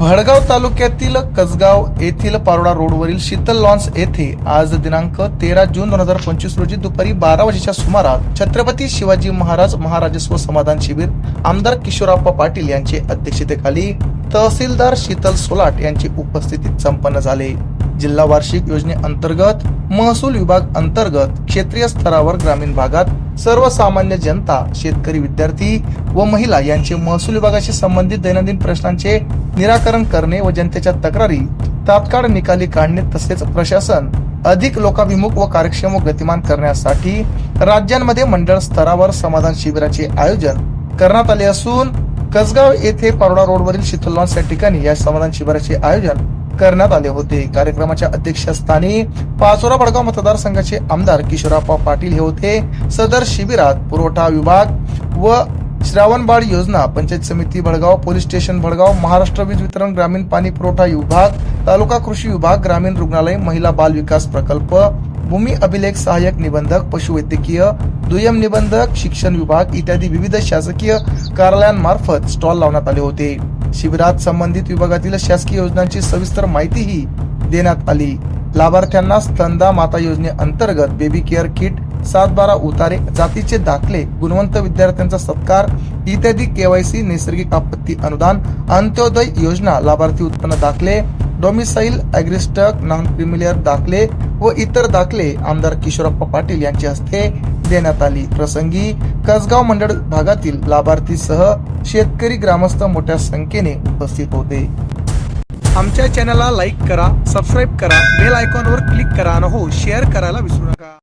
भडगाव तालुक्यातील कसगाव येथील पारोडा रोडवरील शीतल लॉन्स येथे आज दिनांक तेरा जून दोन हजार पंचवीस रोजी दुपारी बारा वाजेच्या सुमारास छत्रपती शिवाजी महाराज महाराजस्व समाधान शिबिर आमदार किशोरप्पा पाटील यांचे अध्यक्षतेखाली तहसीलदार शीतल सोलाट यांची उपस्थितीत संपन्न झाले. जिल्हा वार्षिक योजनेअंतर्गत महसूल विभाग अंतर्गत क्षेत्रीय स्तरावर ग्रामीण भागात सर्वसामान्य जनता शेतकरी विद्यार्थी व महिला यांचे महसूल विभागाशी संबंधित दैनंदिन प्रश्नांचे निराकरण करणे व जनतेच्या तक्रारी तात्काळ निकाली काढणे तसेच प्रशासन अधिक लोकाभिमुख व कार्यक्षम व गतिमान करण्यासाठी राज्यांमध्ये मंडळ स्तरावर समाधान शिबिराचे आयोजन करण्यात आले असून कसगाव येथे परोडा रोडवरील शीतल लॉन्स या ठिकाणी या समाधान शिबिराचे आयोजन करण्यात आले होते. कार्यक्रमाच्या अध्यक्षस्थानी पाचोरा बडगाव मतदारसंघाचे आमदार किशोराप्पा पाटील हे होते. सदर शिबिरात पुरवठा विभाग व श्रावणबाळ योजना पंचायत समिती भडगाव पोलीस स्टेशन भडगाव महाराष्ट्र वीज वितरण ग्रामीण पाणी पुरवठा विभाग तालुका कृषी विभाग ग्रामीण रुग्णालय महिला बाल विकास प्रकल्प भूमी अभिलेख सहाय्यक निबंधक पशुवैद्यकीय दुय्यम निबंधक शिक्षण विभाग इत्यादी विविध शासकीय कार्यालयांमार्फत स्टॉल लावण्यात आले होते. शिबिरात संबंधित विभागातील शासकीय योजनांची सविस्तर माहितीही देण्यात आली. लाभार्थ्यांना स्तंदा माता योजनेअंतर्गत बेबी केअर किट सात बारा उतारे जातीचे दाखले गुणवंत विद्यार्थ्यांचा सत्कार इत्यादी केवायसी नैसर्गिक आपत्ती अनुदान अंत्योदय योजना लाभार्थी उत्पन्न दाखले डोमिसाईल अॅग्रिस्टक नॉन क्रिमिलियर दाखले व इतर दाखले आमदार किशोरप्पा पाटील यांच्या हस्ते देण्यात आली. प्रसंगी कसगाव मंडळ भागातील लाभार्थीसह शेतकरी ग्रामस्थ मोठ्या संख्येने उपस्थित होते. आमच्या चॅनलला लाईक करा सबस्क्राईब करा बेल आयकॉनवर क्लिक करा आणि हो शेअर करायला विसरू नका.